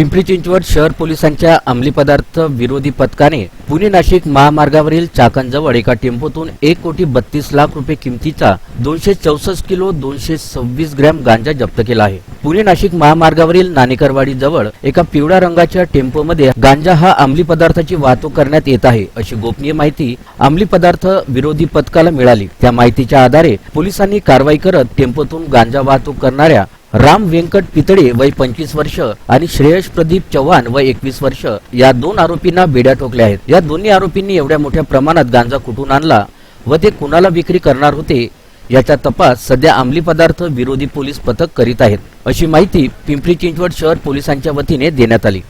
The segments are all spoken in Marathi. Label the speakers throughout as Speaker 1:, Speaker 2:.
Speaker 1: पिंपरी चिंचवड शहर पोलिसांच्या अंमली पदार्थ विरोधी पथकाने पुणे नाशिक महामार्गावरील चाकणजवळ एका टेम्पोतून एक कोटी बत्तीस लाख रुपये किमतीचा दोनशे चौसष्ट किलो दोनशे सव्वीस ग्रॅम गांजा जप्त केला आहे. पुणे नाशिक महामार्गावरील नाणेकरवाडी जवळ एका पिवळ्या रंगाच्या टेम्पोमध्ये गांजा हा अंमली पदार्थाची वाहतूक करण्यात येत आहे अशी गोपनीय माहिती अंमली पदार्थ विरोधी पथकाला मिळाली. त्या माहितीच्या आधारे पोलिसांनी कारवाई करत टेम्पोतून गांजा वाहतूक करणाऱ्या राम व्यंकट पितळे वय पंचवीस वर्ष आणि श्रेयश प्रदीप चव्हाण वय एकवीस वर्ष या दोन आरोपींना बेड्या ठोकल्या आहेत. या दोन्ही आरोपींनी एवढ्या मोठ्या प्रमाणात गांजा कुठून आणला व ते कुणाला विक्री करणार होते याचा तपास सध्या अंमली पदार्थ विरोधी पोलीस पथक करीत आहेत. अशी माहिती पिंपरी चिंचवड शहर पोलिसांच्या वतीने देण्यात आली.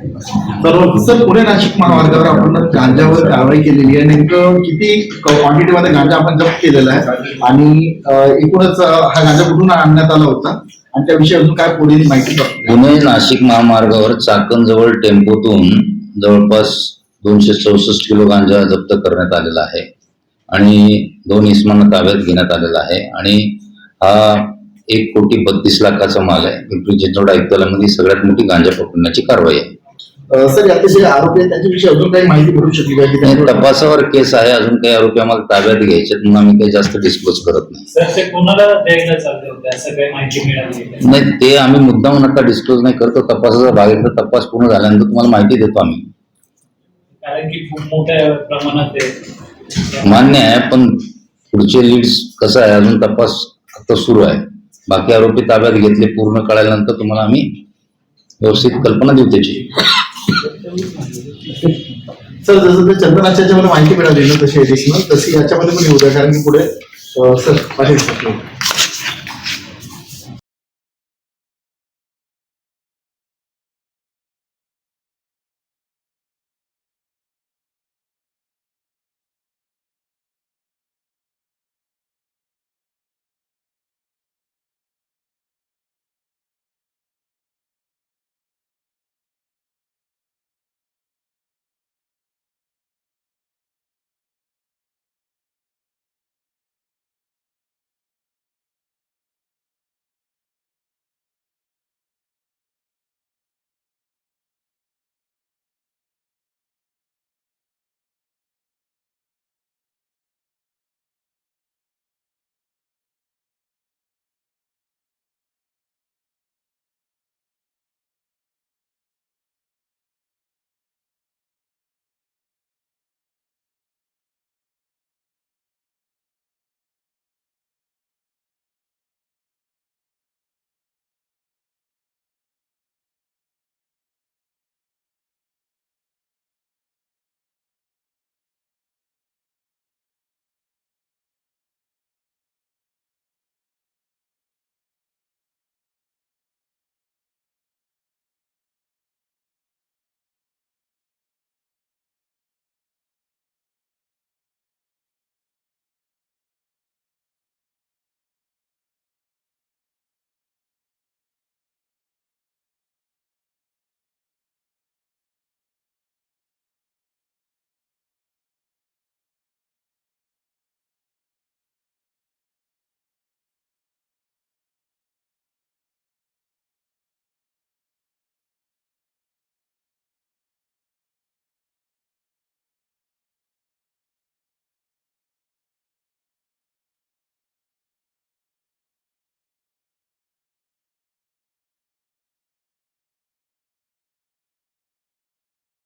Speaker 2: तर सर पुणे नाशिक महामार्गावर आपण गांजावर कारवाई केलेली आहे. नेमकं किती क्वांटिटी मध्ये गांजा आपण जप्त केलेला आहे? आणि एकूणच हा गांजा कुठून आणण्यात आला होता? आणि त्याविषयी अजून काय पुढे माहिती
Speaker 3: पुणे नाशिक महामार्गावर चाकण जवळ टेम्पोतून जवळपास दोनशे चौसष्ट किलो गांजा जप्त करण्यात आलेला आहे. आणि दोन इसमांना ताब्यात घेण्यात आलेला आहे. आणि हा एक कोटी बत्तीस लाखाचा माल आहे. पिंपरी चिंचवड आयुक्तालयामध्ये सगळ्यात मोठी गांजा पकडण्याची कारवाई आहे.
Speaker 2: सर यातले जे आरोपी आहेत त्यांच्याविषयी अजून काही माहिती भेटू शकली का? की
Speaker 3: तपासावर केस आहे अजून काही आरोपी आम्हाला ताब्यात घ्यायचे म्हणून आम्ही काही जास्त डिस्क्लोज करत नाही.
Speaker 4: सर ते कोणाला द्यायला चालले होते? असं काही माहिती मिळाली आहे का?
Speaker 3: नाही ते आम्ही मुद्दाम आता डिस्क्लोज नाही करतो तपासाचा भाग आहे तर तपास पूर्ण झाल्यानंतर तुम्हाला माहिती देतो आम्ही.
Speaker 4: कारण की खूप मोठ्या प्रमाणात आहे.
Speaker 3: मान्य आहे पण पुढचे लीड्स कसं आहे अजून तपास आता सुरू आहे. बाकी आरोपी ताब्यात घेतले पूर्ण कळाल्यानंतर तुम्हाला आम्ही व्यवस्थित कल्पना देऊ त्याची.
Speaker 2: सर जसं ते चंदनाच्या याच्यामध्ये माहिती मिळाली ना तशी एडिशनल तशी याच्यामध्ये पण येऊ द्या कारण की पुढे सर पाटील